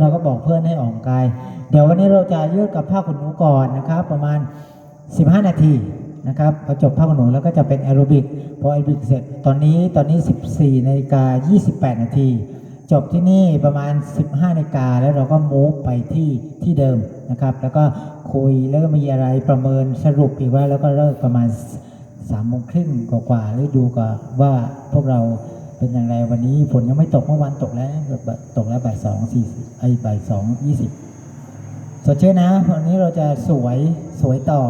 เราก็บอกเพื่อนให้ออกกำลังกาย เดี๋ยววันนี้เราจะยืดกับผ้าขนหนูก่อนนะครับ ประมาณ 15 นาทีนะครับพอจบผ้าขนหนูแล้วก็จะเป็นแอโรบิกพอแอโรบิกเสร็จตอนนี้ตอนนี้ 14นาฬิกา28 นาทีจบที่นี่ประมาณ 15นาฬิกาแล้วเราก็มูฟไปที่ที่เดิมนะครับ แล้วก็คุยแล้วก็มีอะไรประเมินสรุปอีกว่าแล้วก็เลิกประมาณสามโมงครึ่งกว่าๆหรือดูก่อนว่าพวกเรา เป็นอย่างไรวันนี้ฝนยังไม่ตกเมื่อวานตกแล้วตกแล้วบ่ายสองสี่ไอ้บ่ายสองยี่สิบสดชื่นนะวันนี้เราจะสวยสวยต่อ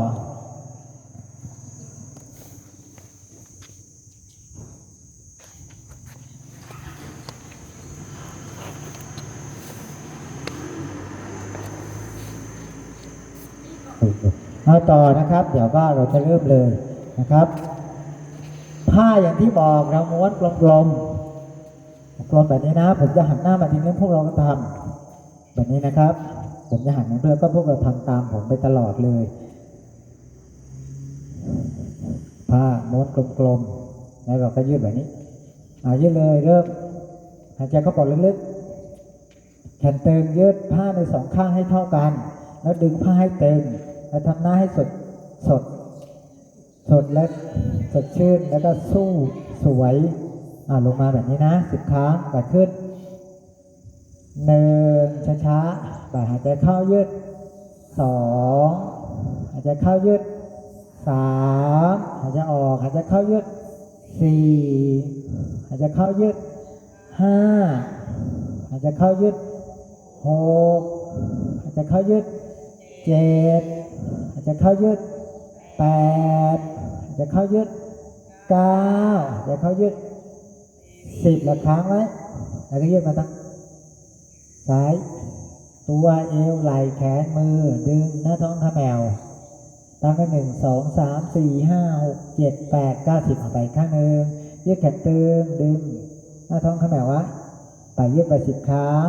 เอาต่อนะครับ เดี๋ยวก็เราจะเริ่มเลยนะครับ ผ้าอย่างที่บอกเราม้วนกลมๆกลมแบบนี้นะ ผมจะหันหน้ามาทีนี้พวกเราก็ทำแบบนี้นะครับ ผมจะหันมาเพื่อก็พวกเราทำตามผมไปตลอดเลย ผ้าม้วนกลมๆแล้วเราก็ยืดแบบนี้อายืดเลยเริ่มหายใจเข้าปอดลึกๆแขนตึงยืดผ้าในสองข้างให้เท่ากัน แล้วดึงผ้าให้ตึงแล้วทำหน้าให้สดสดสดและ สดชื่น แล้วก็สู้สวยอ่าลงมาแบบนี้นะสิบครั้งแบบขึ้นหนึ่งช้าๆแบบหายใจเข้ายืดสองหายใจเข้ายืดสามหายใจออกหายใจเข้ายืดสี่หายใจเข้ายืดห้าหายใจเข้ายืดหกหายใจเข้ายืดเจ็ดหายใจเข้ายืดแปด หายใจเข้ายืดเก้าหายใจเข้ายืดสิบแล้วค้งไว้แล้วก็ยืดมาตั้งซ้าย ตัวเอวไหล่แขนมือ ดึงหน้าท้องขมวตั้งไปหนึ่งสองสามสี่ห้าหกเจ็ดแปดเก้าสิบเอาไปข้างหนึ่งยืดแขนตึงดึง หน้าท้องขมวะไปยืดไปสิบครั้ง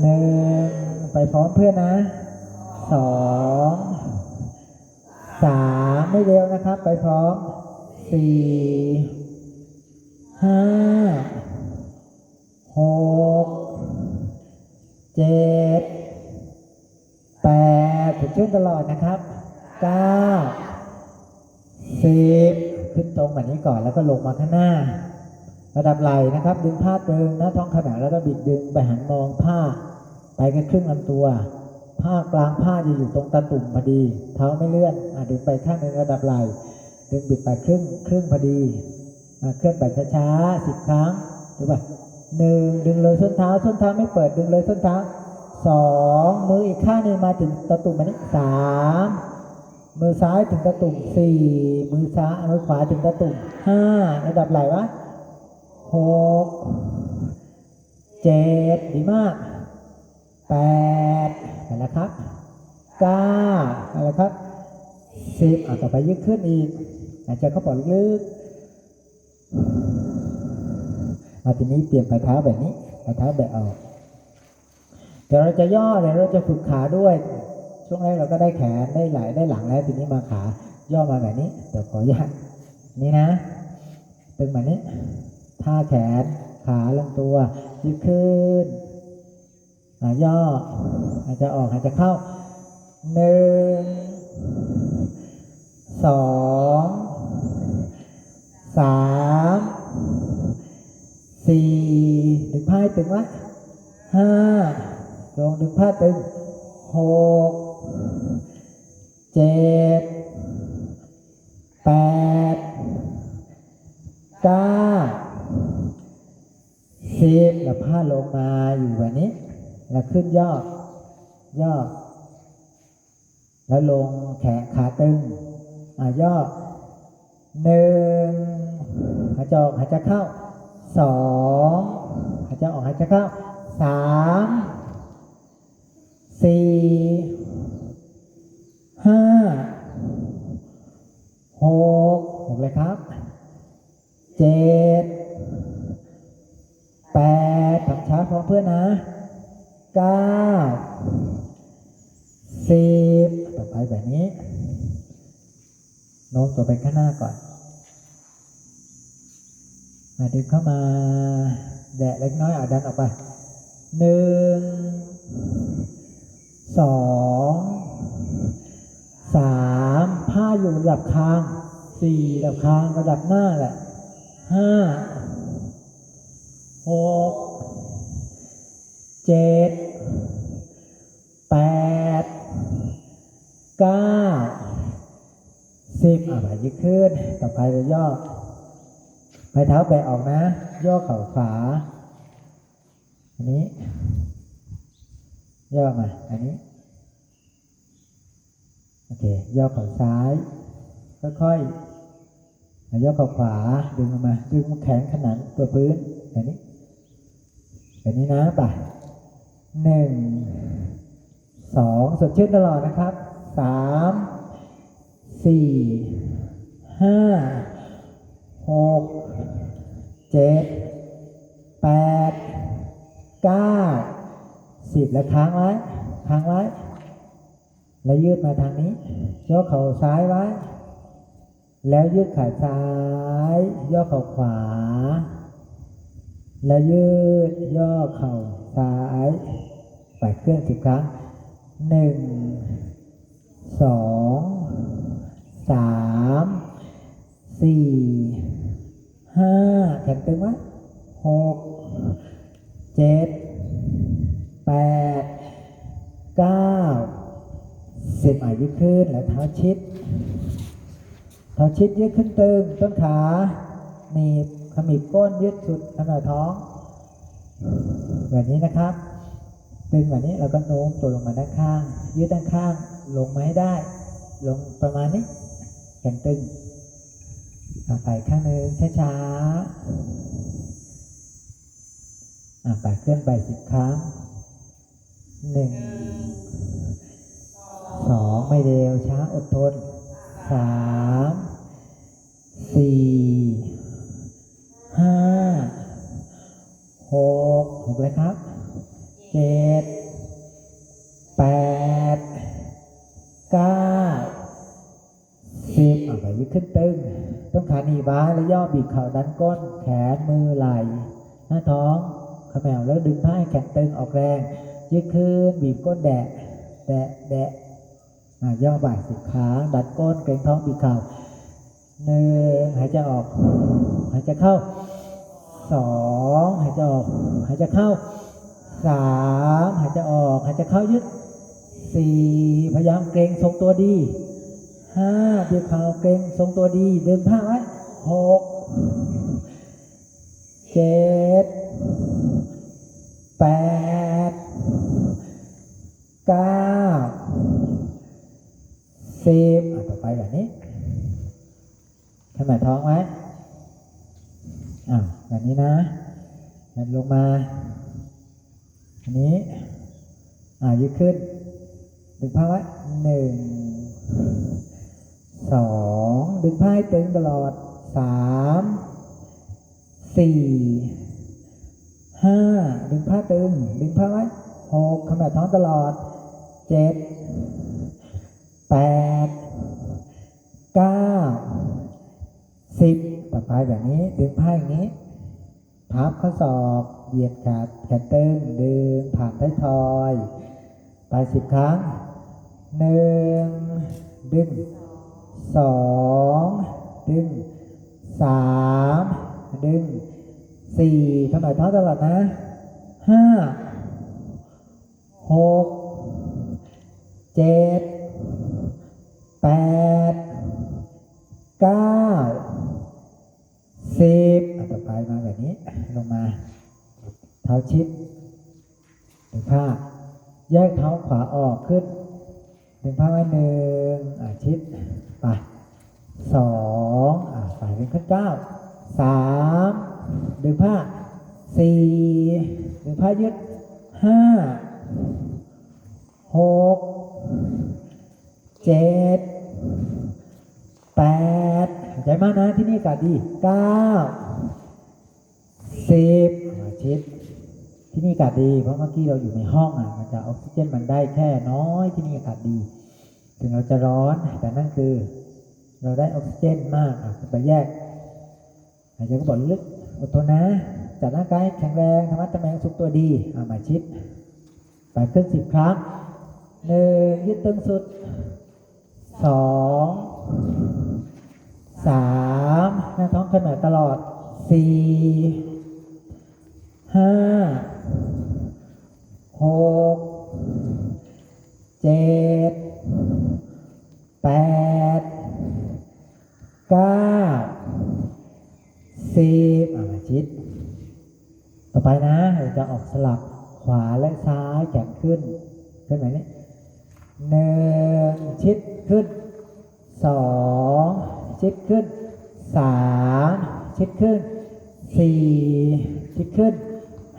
หนึ่งไปพร้อมเพื่อนนะสอง สามไม่เร็วนะครับ ไปพร้อมสี่ห้าหกเจ็ดแปดถึงชื่นตลอดนะครับเก้าสิบขึ้นตรงแบบนี้ก่อนแล้วก็ลงมาข้างหน้า ระดับไหลนะครับ ดึงผ้าตึงหน้าท้องขนาดแล้วก็บิดดึงไปหันมองผ้า ไปแค่ครึ่งลำตัว ผ้ากลางผ้าจะอยู่ตรงตาตุ่มพอดี เท้าไม่เลื่อนอดึงไปข้างหนึ่งระดับไหล่ดึงบิดไปครึ่งครึ่งพอดีเคลื่อนไปช้าๆสิบครั้งดูป่ะหนึ่งดึงเลยส้นเท้าส้นเท้าไม่เปิดดึงเลยส้นเท้าสองมืออีกข้างหนึงมาถึงตะตุ่มอันนี้สามมือซ้ายถึงตะตุ่มสี่มือซ้ายมือขวาถึงตะตุ่มห้าระดับไหล่วะหกเจ็ดดีมากแปด นั่นแหละครับเก้านั่นแหละครับสิบอะต่อไปยืดขึ้นอีกหายใจเข้าปอดลึกมาทีนี้เปลี่ยนปลายเท้าแบบนี้ปลายเท้าแบบออกเดี๋ยวเราจะย่อเดี๋ยวเราจะฝึกขาด้วย ช่วงแรกเราก็ได้แขนได้ไหล่ได้หลังแล้วทีนี้มาขา ย่อมาแบบนี้ เดี๋ยวขออนุญาตนี่นะตึงแบบนี้ท่าแขนขาลำตัวยืดขึ้น ยย่อหายใจออกหายใจเข้าหนึ่งสองสามสี่ดึงผ้าตึงไว้ห้าลงดึงผ้าตึงหกเจ็ดแปดเก้าสิบแล้วผ้าลงมาอยู่แบบนี้ แล้วขึ้นย่อ ย่อ แล้วลงแขนขาตึง อะย่อหนึ่งหายใจออกหายใจเข้าสองหายใจออกหายใจเข้าสามสี่ โน้มตัวไปข้างหน้าก่อนอะดึงเข้ามาแดะเล็กน้อยอะดันออกไปหนึ่งสองสามผ้าอยู่ระดับคางสี่ระดับคางระดับหน้าแหละห้าหกเจ็ดแปดเก้า อะไปยืดขึ้น ต่อไปเราย่อไปเท้าแบะออกนะ ย่อเข่าขวาอันนี้ ย่อมาอันนี้โอเคย่อเข่าซ้ายค่อยๆย่อเข่าขวาดึงออกมา ดึงแขนขนานตัวพื้นแบบนี้แบบนี้นะไป่ะหนึ่งสองสดชื่นตลอดนะครับสาม สี่ห้าหกเจ็ดแปดเก้าสิบแล้วค้างไว้ค้างไว้ แล้วยืดมาทางนี้ย่อเข่าซ้ายไว้ แล้วยืดขาซ้ายย่อเข่าขวา แล้วยืดย่อเข่าซ้ายไปเคลื่อนสิบครั้งหนึ่งสอง สามสี่ห้าแขนตึงไว้หกเจ็ดแปดเก้าสิบอะยืดขึ้นแล้วเท้าชิด เท้าชิดยืดขึ้นตึงต้นขาหนีบขมิบก้นยืดสุดขนาดท้อง แบบนี้นะครับ ตึงแบบนี้เราก็โน้มตัวลงมาด้านข้าง ยืดด้านข้างลงมาให้ได้ ลงประมาณนี้ แขนตึงต่อไปข้างหนึ่งช้าๆอะไปเคลื่อนไปสิบครั้งหนึ่งสองไม่เร็วช้าอดทนสามสี่ห้าหกหกเลยครับเจ็ด อบีบเข่าดันก้น แขนมือไหล่หน้าท้องขมวแล้วดึงผ้าให้แขนตึงออกแรงยืดขึ้นบีบก้นแดะแดะแดะย่อบ่ายสิบขาดันก้นเกรงท้องบีบเข่าหนึ่งหายใจออก หายใจเข้าสองหายใจออก หายใจเข้าสามหายใจออก หายใจเข้ายึดสี่พยายามเกรงทรงตัวดีห้าบีบเข่าเกรงทรงตัวดีดึงผ้าไว้หก เจ็ดแปดเก้าสิบต่อไปแบบนี้ขนาดท้องไว้อ้าวแบบนี้นะดันลงมา อันนี้ อ่ายืดขึ้น ดึงผ้าไว้หนึ่งสองดึงผ้าให้ตึงตลอด สามสี่ห้าดึงผ้าตึง ดึงผ้าไว้หกขนาดท้องตลอดเจ็ดแปดเก้าสิบต่อไปแบบนี้ ดึงผ้าอย่างนี้ พับข้อศอกเหยียดขาแขนตึง ดึงผ่านท้ายทอย ไปสิบครั้งหนึ่งดึงสองดึง สามดึงสี่ทำไมท้องตลอดนะห้าหกเจ็ดแปดเก้าสิบต่อไปมาแบบนี้ลงมา เท้าชิดดึงผ้าแยกเท้าขวาออกขึ้นดึงผ้าไว้หนึ่งอะชิด ไปสองอะ สายเป็นขึ้นเก้าสามดึงผ้าสี่ดึงผ้ายึดห้าหกเจ็ดแปดใจมากนะที่นี่อากาศดีเก้าสิบชิดที่นี่อากาศดี เพราะเมื่อกี้เราอยู่ในห้องอะมันจะออกซิเจนมันได้แค่น้อยที่นี่อากาศดี ถึงเราจะร้อนแต่นั่นคือ เราได้ออกซิเจนมากอะไปแยก หายใจก็บอกลึกอดทนนะ จัดร่างกายแข็งแรงธรรมะตะแมงสุกตัวดีเอามาชิดไปขึ้นสิบครั้งหนึ่งยืดตึงสุดสองสามหน้าท้องขึ้นหน่ตลอดสี่ห้าหกเจ็ดแปดเก้าสิบอะมาชิด ต่อไปนะเราจะออกสลับขวาและซ้ายแขนขึ้น ขึ้นไหมเนี่ยหนึ่งชิดขึ้นสองชิดขึ้นสามชิดขึ้นสี่ชิดขึ้น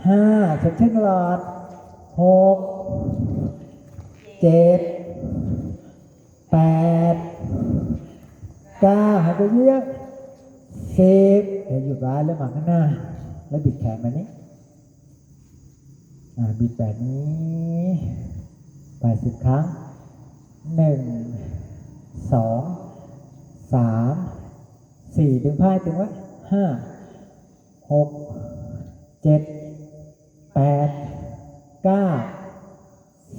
ห้าชิดขึ้นตลอดหกเจ็ดแปดเก้าหายใจเยอะสิบเดี๋ยวหยุดไว้แล้วมาข้างหน้า แล้วบิดแขนมานี้ อ่าบิดแบบนี้ไปสิบครั้งหนึ่งสองสามสี่ดึงผ้าให้ตึงไว้ห้าหกเจ็ดแปดเก้า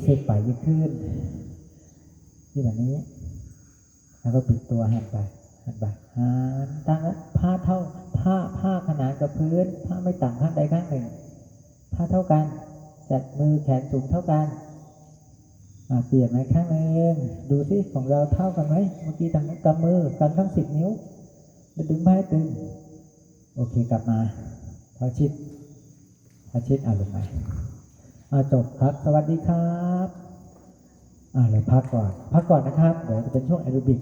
สิบไปยิ่งขึ้น ที่แบบนี้ แล้วก็ปิดตัวหันไปหันไปหันตั้งแล้วผ้าเท่าผ้าผ้าขนานกับพื้นผ้าไม่ต่ำข้างใดข้างหนึ่งผ้าเท่ากัน จัดมือแขนสูงเท่ากันเปลี่ยนไหมข้างนึงดูสิของเราเท่ากันไหมเมื่อกี้ทำกำมือกันทั้งสิบนิ้วดึงผ้าให้ตึง โอเคกลับมาเท้าชิดเท้าชิดอ่าลงมาอ่าจบครับ สวัสดีครับอ่าเดี๋ยวพักก่อน พักก่อนนะครับ เดี๋ยวจะเป็นช่วงแอโรบิก